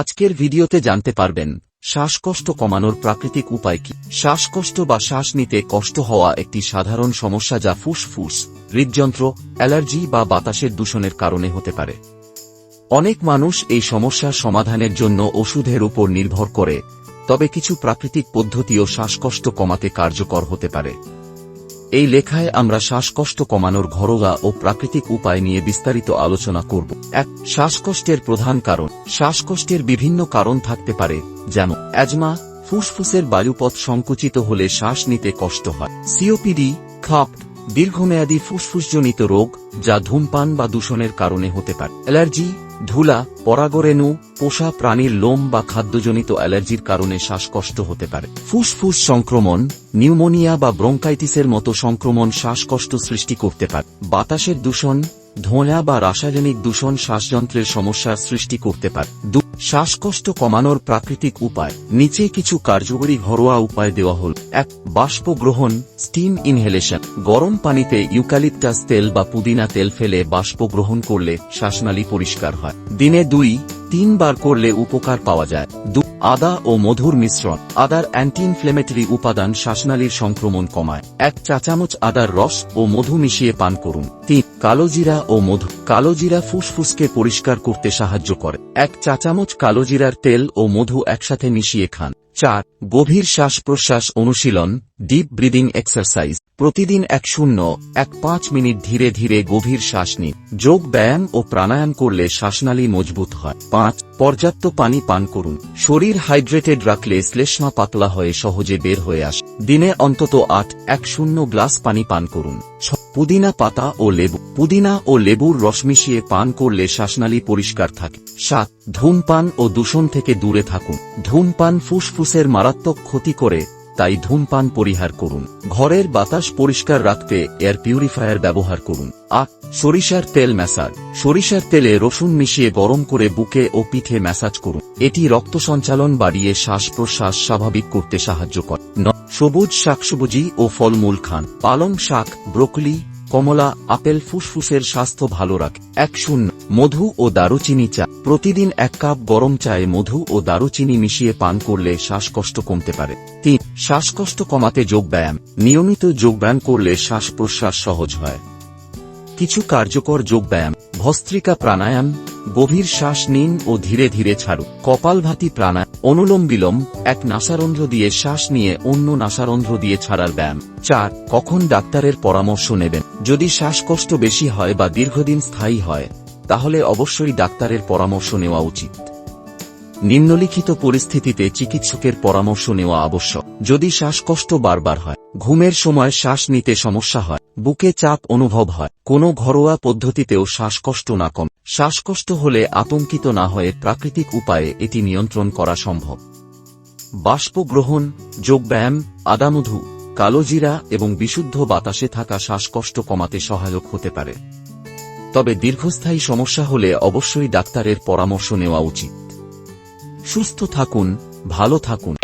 আজকের ভিডিওতে জানতে পারবেন, শ্বাসকষ্ট কমানোর প্রাকৃতিক উপায় কি। শ্বাসকষ্ট বা শ্বাস নিতে কষ্ট হওয়া একটি সাধারণ সমস্যা যা ফুসফুস, হৃদযন্ত্র, অ্যালার্জি বা বাতাসের দূষণের কারণে হতে পারে। অনেক মানুষ এই সমস্যার সমাধানের জন্য ওষুধের উপর নির্ভর করে, তবে কিছু প্রাকৃতিক পদ্ধতিও শ্বাসকষ্ট কমাতে কার্যকর হতে পারে। এই লেখায় আমরা শ্বাসকষ্ট কমানোর ঘরোয়া ও প্রাকৃতিক উপায় নিয়ে বিস্তারিত আলোচনা করব। এক, শ্বাসকষ্টের প্রধান কারণ। শ্বাসকষ্টের বিভিন্ন কারণ থাকতে পারে, যেমন অ্যাজমা, ফুসফুসের বায়ুপথ সংকুচিত হলে শ্বাস নিতে কষ্ট হয়। সিওপিডি, খাপ, দীর্ঘমেয়াদী ফুসফুসজনিত রোগ, যা ধূমপান বা দূষণের কারণে হতে পারে। অ্যালার্জি ধুলা, পরাগরেণু, পোষা প্রাণীর লোম বা খাদ্যজনিত অ্যালার্জির কারণে শ্বাসকষ্ট হতে পারে। ফুসফুস সংক্রমণ, নিউমোনিয়া বা ব্রঙ্কাইটিসের মতো সংক্রমণ শ্বাসকষ্ট সৃষ্টি করতে পারে। বাতাসের দূষণ, ধোঁয়া বা রাসায়নিক দূষণ শ্বাসযন্ত্রের সমস্যার সৃষ্টি করতে পারে। শ্বাসকষ্ট কমানোর প্রাকৃতিক উপায়। নিচে কিছু কার্যকরী ঘরোয়া উপায় দেওয়া হল। এক বাষ্প গ্রহণ স্টিম ইনহেলেশন। গরম পানিতে ইউক্যালিপটাস তেল বা পুদিনা তেল ফেলে বাষ্প গ্রহণ করলে শ্বাসনালী পরিষ্কার হয়। দিনে দুই, তিনবার করলে উপকার পাওয়া যায়। দু, আদা ও মধুর মিশ্রণ। আদার অ্যান্টি ইনফ্লেমেটরি উপাদান শ্বাসনালীর সংক্রমণ কমায়। এক চা চামচ আদার রস ও মধু মিশিয়ে পান করুন। তিন কালোজিরা ও মধু। কালোজিরা ফুসফুসকে পরিষ্কার করতে সাহায্য করে। এক চা চামচ কালোজিরার তেল ও মধু একসাথে মিশিয়ে খান। চার, গভীর শ্বাস প্রশ্বাস অনুশীলন ডিপ ব্রিদিং এক্সারসাইজ প্রতিদিন এক শূন্য, এক পাঁচ মিনিট ধীরে ধীরে গভীর শ্বাস নিন। যোগ ব্যায়াম ও প্রাণায়াম করলে শ্বাসনালী মজবুত হয়। পাঁচ, পর্যাপ্ত পানি পান করুন। শরীর হাইড্রেটেড রাখলে শ্লেষ্মা পাতলা হয়ে সহজে বের হয়ে আসে। দিনে অন্তত আট, এক শূন্য গ্লাস পানি পান করুন। পুদিনা পাতা ও লেবু। পুদিনা ও লেবুর রস মিশিয়ে পান করলে শ্বাসনালী পরিষ্কার থাকে। সাত, ধূমপান ও দূষণ থেকে দূরে থাকুন। ধূমপান ফুসফুসের মারাত্মক ক্ষতি করে তাই ধূমপান পরিহার করুন। ঘরের বাতাস পরিষ্কার রাখতে এয়ার পিউরিফায়ার ব্যবহার করুন। আট সরিষার তেল ম্যাসাজ সরিষার তেলে রসুন মিশিয়ে গরম করে বুকে ও পিঠে ম্যাসাজ করুন। এটি রক্ত সঞ্চালন বাড়িয়ে শ্বাস প্রশ্বাস স্বাভাবিক করতে সাহায্য করে। সবুজ শাকসবুজি ও ফলমূল খান। পালং শাক, ব্রোকলি কমলা, আপেল ফুসফুসের স্বাস্থ্য ভালো রাখে। এক শূন্য মধু ও দারুচিনি চা। প্রতিদিন এক কাপ গরম চায়ে মধু ও দারুচিনি মিশিয়ে পান করলে শ্বাসকষ্ট কমতে পারে। তিন, শ্বাসকষ্ট কমাতে যোগব্যায়াম নিয়মিত যোগব্যায়াম করলে শ্বাস প্রশ্বাস সহজ হয়। কিছু কার্যকর যোগব্যায়াম ভস্ত্রিকা প্রাণায়াম গভীর শ্বাস নিন ও ধীরে ধীরে ছাড়ুন। কপালভাতি প্রাণায়াম অনুলোম বিলোম এক নাসারন্ধ্র দিয়ে শ্বাস নিয়ে অন্য নাসারন্ধ্র দিয়ে ছাড়ার ব্যায়াম। চার, কখন ডাক্তারের পরামর্শ নেবেন? যদি শ্বাসকষ্ট বেশি হয় বা দীর্ঘদিন স্থায়ী হয়, তাহলে অবশ্যই ডাক্তারের পরামর্শ নেওয়া উচিত। নিম্নলিখিত পরিস্থিতিতে চিকিৎসকের পরামর্শ নেওয়া আবশ্যক। যদি শ্বাসকষ্ট বারবার হয়, ঘুমের সময় শ্বাস নিতে সমস্যা হয়, বুকে চাপ অনুভব হয়, কোনো ঘরোয়া পদ্ধতিতেও শ্বাসকষ্ট না কম। শ্বাসকষ্ট হলে আতঙ্কিত না হয়ে প্রাকৃতিক উপায়ে এটি নিয়ন্ত্রণ করা সম্ভব। বাষ্প গ্রহণ, যোগব্যায়াম, আদামধু কালোজিরা এবং বিশুদ্ধ বাতাসে থাকা শ্বাসকষ্ট কমাতে সহায়ক হতে পারে। তবে দীর্ঘস্থায়ী সমস্যা হলে অবশ্যই ডাক্তারের পরামর্শ নেওয়া উচিত। সুস্থ থাকুন, ভালো থাকুন।